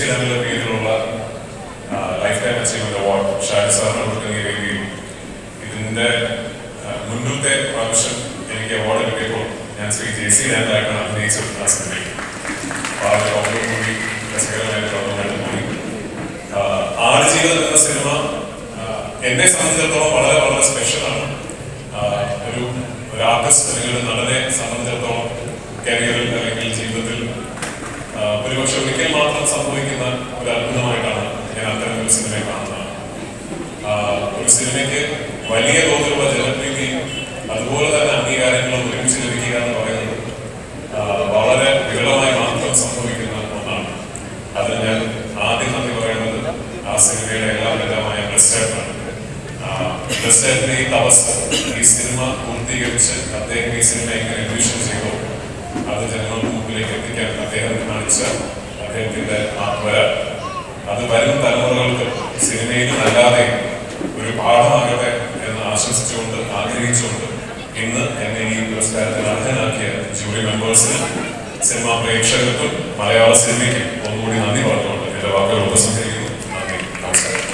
C ലെവലിലെ പേരിലുള്ള life time achievement award Shari സാറിന് കൊടുക്കുന്ന വേദിയിൽ ഇതിന്റെ ആ, മുൻപത്തെ പ്രാവശ്യം എനിക്ക് അവാർഡ് കിട്ടിയപ്പോൾ ഞാൻ ശ്രീ ജെ സി ലാൻഡായിട്ടാണ് അഭിനയിച്ചിട്ടുള്ള സിനിമയിൽ. കൂടി രസകരമായിട്ട് ഓർമ്മ കൂടി ആടുജീവിതം എന്ന സിനിമ എന്നെ സംബന്ധിച്ചിടത്തോളം വളരെ വളരെ സ്പെഷ്യലാണ് ഒരു ഒരു ആർട്ടിസ്റ്റ് അല്ലെങ്കിൽ ഒരു നടനെ സംബന്ധിച്ചിടത്തോളം ആ, ഒരുപക്ഷെ ഒരിക്കൽ മാത്രം സംഭവിക്കുന്ന ഒരു അത്ഭുതമായിട്ടാണ് ഞാൻ അത്തരം ഒരു സിനിമയെ കാണുന്നത്. ഒരു സിനിമയ്ക്ക് വലിയ തോതിലുള്ള ജനപ്രീതിയും അതുപോലെ തന്നെ അംഗീകാരങ്ങളും ഒരുമിച്ച് ലഭിക്കുക എന്ന് പറയുന്നത് വളരെ വിരളമായി മാത്രം സംഭവിക്കുന്ന ഒന്നാണ്. അതിന് ഞാൻ ആദ്യം നന്ദി പറയുന്നത് ആ സിനിമയുടെ എല്ലാ എല്ലാമായ ബ്ലസ്റ്റായിട്ടാണ് ബ്ലസ്റ്റായിട്ടിന്റെ ഈ തപസ് ഈ സിനിമ പൂർത്തീകരിച്ച് അദ്ദേഹം ഈ സിനിമ എങ്ങനെ എൻവിഷൻ അദ്ദേഹം കാണിച്ച അദ്ദേഹത്തിന്റെ ആത്മര അത് വരും തലമുറകൾക്ക് സിനിമയിൽ അല്ലാതെ ഒരു പാഠമാകട്ടെ എന്ന് ആശംസിച്ചുകൊണ്ട് ആഗ്രഹിച്ചുകൊണ്ട് ഇന്ന് എന്നെ ഈ പുരസ്കാരത്തിന് അർഹനാക്കിയ ജൂറി മെമ്പേഴ്സിന് സിനിമാ പ്രേക്ഷകർക്കും മലയാള സിനിമയ്ക്കും ഒന്നുകൂടി നന്ദി പറഞ്ഞുകൊണ്ട് എന്റെ വാക്കുകൾ ഉപസംഹരിക്കുന്നു. നന്ദി. നമസ്കാരം.